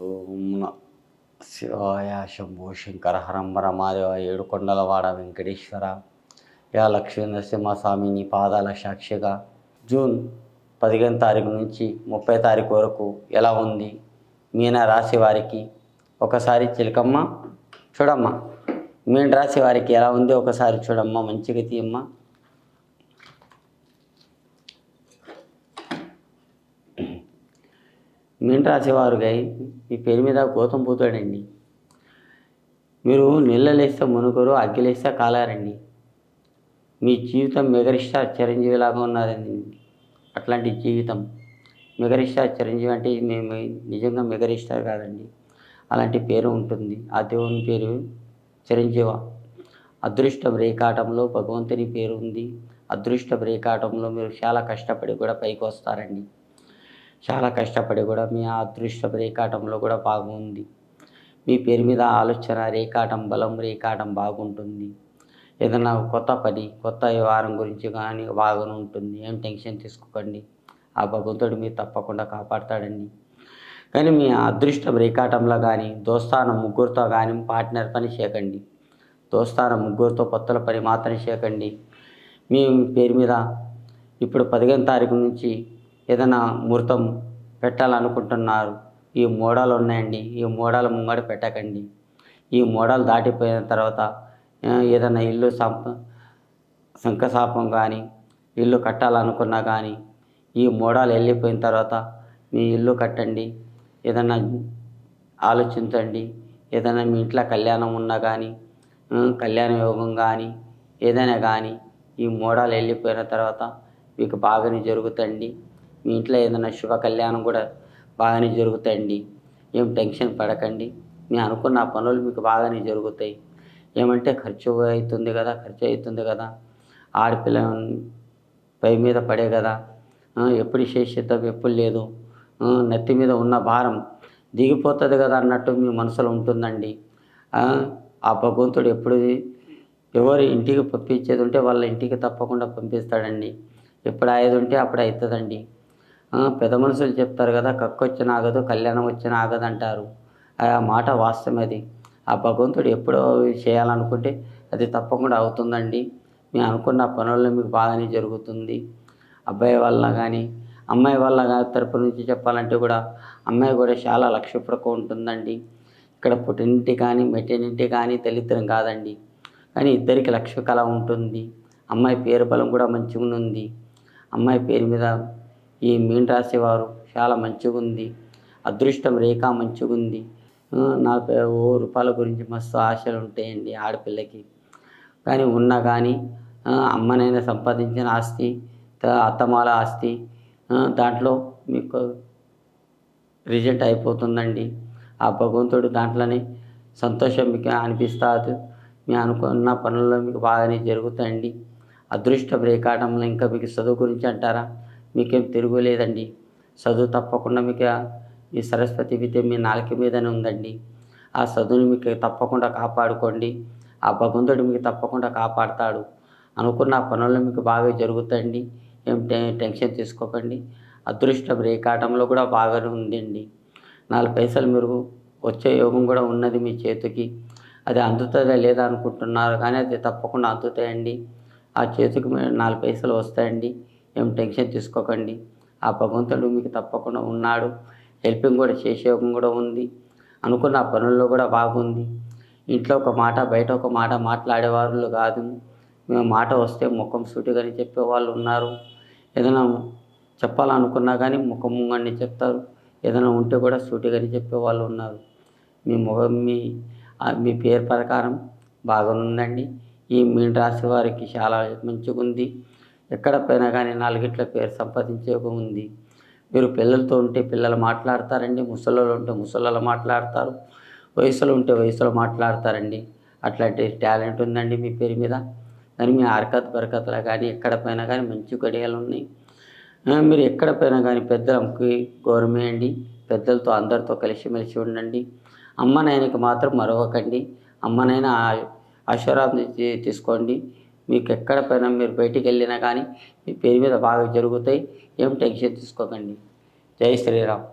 ఓం శివాయ శంభో శంకర హరంబర మాదేవ ఏడుకొండలవాడ వెంకటేశ్వర. యా లక్ష్మీ నరసింహస్వామి నీ పాదాల సాక్షిగా. జూన్ పదిహేను తారీఖు నుంచి ముప్పై తారీఖు వరకు ఎలా ఉంది? మీన రాశి వారికి ఒకసారి చిలకమ్మ చూడమ్మా. మీన రాశి వారికి ఎలా ఉంది? ఒకసారి చూడమ్మా మంచిగా తీయమ్మా. మీన రాశి వారుగా మీ పేరు మీద గోతం పోతాడండి. మీరు నీళ్ళలేస్తే మునుగురు అగ్గిలేస్తే కాలారండి. మీ జీవితం మెగరిష్ట చిరంజీవిలాగా ఉన్నదండి. అట్లాంటి జీవితం మెగరిష్ట చిరంజీవి అంటే మేము నిజంగా మెగరిష్ట కాదండి. అలాంటి పేరు ఉంటుంది. ఆ దేవుని పేరు చిరంజీవ. అదృష్టం రేఖాటంలో భగవంతుని పేరు ఉంది. అదృష్టం రేఖాటంలో మీరు చాలా కష్టపడి కూడా పైకి వస్తారండి. చాలా కష్టపడి కూడా మీ అదృష్టం అదృష్ట రేఖాటంలో కూడా బాగుంది. మీ పేరు మీద ఆలోచన రేఖాటం బలం రేఖాటం బాగుంటుంది. ఏదైనా కొత్త పని కొత్త వ్యవహారం గురించి కానీ బాగానే ఉంటుంది. ఏం టెన్షన్ తీసుకోకండి. ఆ భగవంతుడు మీరు తప్పకుండా కాపాడతాడండి. కానీ మీ అదృష్టం రేఖాటంలో కానీ దోస్తాన ముగ్గురితో కానీ పార్ట్నర్ పని చేయకండి. దోస్తాన ముగ్గురితో కొత్తల పని మాత్రం చేయకండి. మీ పేరు మీద ఇప్పుడు పదిహేను తారీఖు నుంచి ఏదైనా ముహూర్తం పెట్టాలనుకుంటున్నారు ఈ మోడాలు ఉన్నాయండి ఈ మోడాల ముంగడ పెట్టకండి. ఈ మోడాలు దాటిపోయిన తర్వాత ఏదైనా ఇల్లు సంప శంఖశాపం కానీ ఇల్లు కట్టాలనుకున్నా కానీ ఈ మోడాలు వెళ్ళిపోయిన తర్వాత మీ ఇల్లు కట్టండి ఏదైనా ఆలోచించండి ఏదైనా మీ ఇంట్లో కళ్యాణం ఉన్నా కానీ కళ్యాణ యోగం కానీ ఏదైనా కానీ ఈ మోడాలు వెళ్ళిపోయిన తర్వాత మీకు బాగానే జరుగుతండి మీ ఇంట్లో ఏదైనా శుభ కళ్యాణం కూడా బాగానే జరుగుతాయండి. ఏం టెన్షన్ పడకండి. మీ అనుకున్న పనులు మీకు బాగానే జరుగుతాయి. ఏమంటే ఖర్చు అవుతుంది కదా ఖర్చు అవుతుంది కదా. ఆడపిల్ల పై మీద పడే కదా. ఎప్పుడు చేసేద్దాం ఎప్పుడు లేదు. నత్తి నెత్తి మీద ఉన్న భారం దిగిపోతుంది కదా అన్నట్టు మీ మనసులో ఉంటుందండి. ఆ, భగవంతుడు ఎప్పుడు ఎవరు ఇంటికి పంపించేది ఉంటే వాళ్ళ ఇంటికి తప్పకుండా పంపిస్తాడండి. ఎప్పుడు అయ్యేది ఉంటే అప్పుడు అవుతుందండి. పెద్ద మనుషులు చెప్తారు కదా కక్కొచ్చిన ఆగదు కళ్యాణం వచ్చిన ఆగదు అంటారు ఆ మాట వాస్తవం అది. ఆ భగవంతుడు ఎప్పుడో చేయాలనుకుంటే అది తప్పకుండా అవుతుందండి. మేము అనుకున్న పనుల్లో మీకు బాగానే జరుగుతుంది. అబ్బాయి వల్ల కానీ అమ్మాయి వల్ల గా- తరపు నుంచి చెప్పాలంటే కూడా అమ్మాయి కూడా చాలా లక్ష్యపూర్వకం ఉంటుందండి. ఇక్కడ పుట్టినింటి కానీ మెట్టినింటి కానీ దళిద్రం కాదండి. కానీ ఇద్దరికి లక్ష్య కళ ఉంటుంది. అమ్మాయి పేరు బలం కూడా మంచిగా ఉంది అమ్మాయి పేరు మీద ఈ మీన్ రాసేవారు చాలా మంచిగా ఉంది అదృష్టం రేఖ మంచిగా ఉంది నాకు ఓ రూపాయల గురించి మస్తు ఆశలు ఉంటాయండి ఆడపిల్లకి. కానీ ఉన్నా కానీ అమ్మనైనా సంపాదించిన ఆస్తి త- అత్తమాల ఆస్తి దాంట్లో మీకు రిజల్ట్ అయిపోతుందండి. ఆ భగవంతుడు దాంట్లోనే సంతోషం మీకు అనిపిస్తుంది. మీ అనుకున్న పనుల్లో మీకు బాగానే జరుగుతాయండి. అదృష్ట రేఖాటంలో ఇంకా మీకు చదువు గురించి అంటారా? మీకేం తిరుగులేదండి. చదువు తప్పకుండా మీకు మీ ఈ సరస్వతి విద్య మీ నాలుక మీదనే ఉందండి. ఆ చదువుని మీకు తప్పకుండా కాపాడుకోండి. ఆ భగవంతుడు మీకు తప్పకుండా కాపాడతాడు. అనుకున్న పనులు మీకు బాగా జరుగుతాయండి. ఏం టెన్షన్ తీసుకోకండి. అదృష్టం రేకాటంలో కూడా బాగానే ఉందండి. నాలుగు పైసలు మీరు వచ్చే యోగం కూడా ఉన్నది మీ చేతికి. అది అందుతుందా లేదా అనుకుంటున్నారు కానీ అది తప్పకుండా అందుతాయండి. ఆ చేతికి నాలుగు పైసలు వస్తాయండి. ఏం టెన్షన్ తీసుకోకండి. ఆ భగవంతుడు మీకు తప్పకుండా ఉన్నాడు. హెల్పింగ్ కూడా చేసేయకం కూడా ఉంది. అనుకున్న పనుల్లో కూడా బాగుంది. ఇంట్లో ఒక మాట బయట ఒక మాట మాట్లాడేవాళ్ళు కాదు. మేము మాట వస్తే ముఖం సూటిగాని చెప్పేవాళ్ళు ఉన్నారు. ఏదైనా చెప్పాలనుకున్నా కానీ ముఖం ముంగని చెప్తారు. ఏదైనా ఉంటే కూడా సూటిగాని చెప్పేవాళ్ళు ఉన్నారు. మీ ముఖం మీ మీ పేరు ప్రకారం బాగానుందండి. ఈ మీన రాశి వారికి చాలా మంచిగా ఉంది ఎక్కడ పోయినా కానీ నాలుగిట్ల పేరు సంపాదించే ఉంది. మీరు పిల్లలతో ఉంటే పిల్లలు మాట్లాడతారండి ముసలోళ్ళు ఉంటే ముసలోళ్ళు మాట్లాడతారు వయసులో ఉంటే వయసులో మాట్లాడతారండి. అట్లాంటి టాలెంట్ ఉందండి మీ పేరు మీద. కానీ మీ హరకత్ బరకత్లో కానీ ఎక్కడ పోయినా కానీ మంచి గడియలు ఉన్నాయి. మీరు ఎక్కడ పోయినా కానీ పెద్దలకి గౌరవేయండి పెద్దలతో అందరితో కలిసిమెలిసి ఉండండి. అమ్మ నాయనకి మాత్రం మరవకండి అమ్మనైనా ఆశీర్వాదం తీసుకోండి. మీకు ఎక్కడ పోయినా మీరు బయటికి వెళ్ళినా కానీ మీ పేరు మీద బాగా జరుగుతాయి. ఏం టెన్షన్ తీసుకోకండి. జై శ్రీరామ్.